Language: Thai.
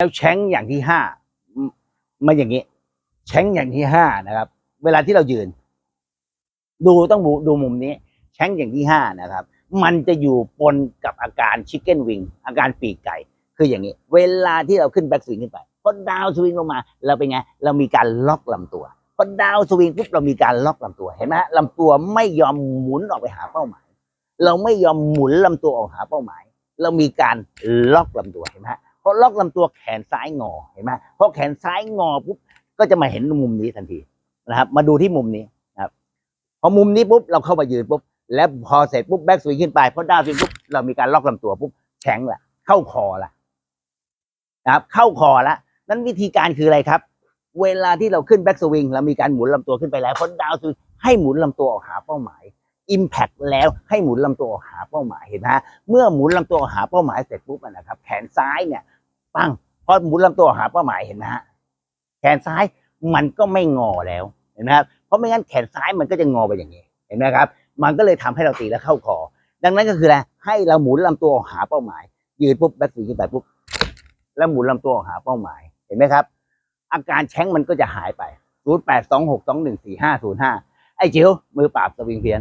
แล้วแช้งอย่างที่ห้ามาอย่างนี้ แช้งอย่างที่ห้านะครับ เวลาที่เรายืน ดูต้องดูมุมนี้ แช้งอย่างที่ห้านะครับ มันจะอยู่ปนกับอาการชิคเก้นวิงอาการปีกไก่ คืออย่างนี้ เวลาที่เราขึ้นแบ็กสวิงขึ้นไปพอดาวสวิงลงมา เราเป็นไง เรามีการล็อกลำตัวพอดาวสวิงปุ๊บเรามีการล็อกลำตัวเห็นไหมลำตัวไม่ยอมหมุนออกไปหาเป้าหมาย เราไม่ยอมหมุนลำตัวออกหาเป้าหมาย เรามีการล็อกลำตัวเห็นไหม อล็อกลำตัวแขนซ้ายงอเห็นไหมพอแขนซ้ายงอปุ๊บก็จะมาเห็นมุมนี้ทันทีนะครับ มาดูที่มุมนี้นะครับ พอมุมนี้ปุ๊บเราเข้ามายืนปุ๊บแล้วพอเสร็จปุ๊บแบ็กสวิงขึ้นไปพอดาวสวิงปุ๊บเรามีการล็อกลำตัวปุ๊บแข็งละเข้าคอละนะครับ เข้าคอละนั้นวิธีการคืออะไรครับ เวลาที่เราขึ้นแบ็กสวิงเรามีการหมุนลำตัวขึ้นไปแล้วพอดาวสวิงให้หมุนลำตัวออกหาเป้าหมาย Impact แล้วให้หมุนลำตัวออกหาเป้าหมายเห็นไหมเมื่อหมุนลำตัวออกหาเป้าหมายเสร็จปุ๊บนะครับ แขนซ้ายเนี่ย ปั้งพอหมุนลำตัวหาเป้าหมายเห็นไหมฮะแขนซ้ายมันก็ไม่งอแล้วเห็นไหมครับเพราะไม่งั้นแขนซ้ายมันก็จะงอไปอย่างนี้เห็นไหมครับ มันก็เลยทำให้เราตีแล้วเข้าคอดังนั้นก็คืออะไรให้เราหมุนลำตัวหาเป้าหมาย ยืนปุ๊บแบ็คสีขึ้นไปปุ๊บแล้วหมุนลำตัวหาเป้าหมายเห็นไหมครับ อาการแช้งมันก็จะหายไป0 8 2 6 2 1 4 5 0 5ไอ้จิ๋วมือปราบสวิงเพียน